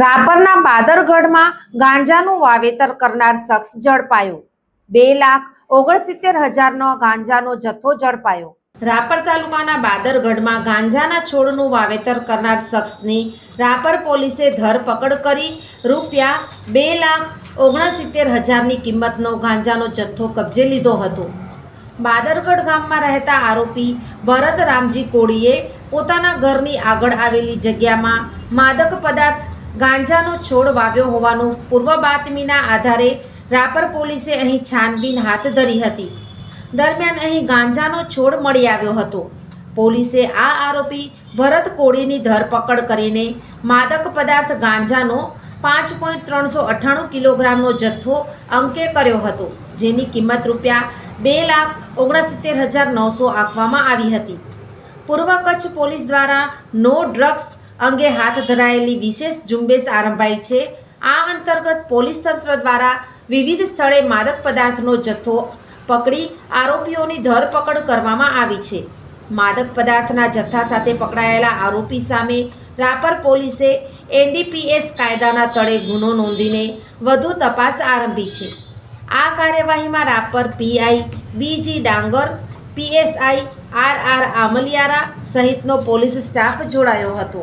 રાપરના બાદરગઢમાં ગાંજાનું વાવેતર કરનાર શખ્સ ઝડપાયો. બે લાખ ઓગણસિત્તેર હજારનો ગાંજાનો જથ્થો ઝડપાયો. રાપર તાલુકાના બાદરગઢમાં ગાંજાના છોડનું વાવેતર કરનાર શખ્સની રાપર પોલીસે ધરપકડ કરી. રૂપિયા બે લાખ ઓગણસિત્તેર હજારની કિંમતનો ગાંજાનો જથ્થો કબજે લીધો હતો. બાદરગઢ ગામમાં રહેતા આરોપી ભરત રામજી કોળીએ પોતાના ઘરની આગળ આવેલી જગ્યામાં માદક પદાર્થ ગાંજાનો છોડ વાવ્યો હોવાનું પૂર્વ બાતમીના આધારે રાપર પોલીસે અહીં છાનબીન હાથ ધરી હતી. દરમિયાન અહીં ગાંજાનો છોડ મળી આવ્યો હતો. પોલીસે આ આરોપી ભરત કોળીની ધરપકડ કરીને માદક પદાર્થ ગાંજાનો પાંચ પોઈન્ટ ત્રણસો અઠ્ઠાણું કિલોગ્રામનો જથ્થો અંકે કર્યો હતો, જેની કિંમત રૂપિયા બે લાખ ઓગણસિત્તેર હજાર નવસો આપવામાં આવી હતી. પૂર્વ કચ્છ પોલીસ દ્વારા નો ડ્રગ્સ અંગે હાથ ધરાયેલી વિશેષ ઝુંબેશ આરંભાઈ છે. આ અંતર્ગત પોલીસ તંત્ર દ્વારા વિવિધ સ્થળે માદક પદાર્થનો જથ્થો પકડી આરોપીઓની ધરપકડ કરવામાં આવી છે. માદક પદાર્થના જથ્થા સાથે પકડાયેલા આરોપી સામે રાપર પોલીસે એનડીપીએસ કાયદાના તળે ગુનો નોંધીને વધુ તપાસ આરંભી છે. આ કાર્યવાહીમાં રાપર પીઆઈ બીજી ડાંગર, પીએસઆઈ આર આર આમલિયારા સહિતનો પોલીસ સ્ટાફ જોડાયો હતો.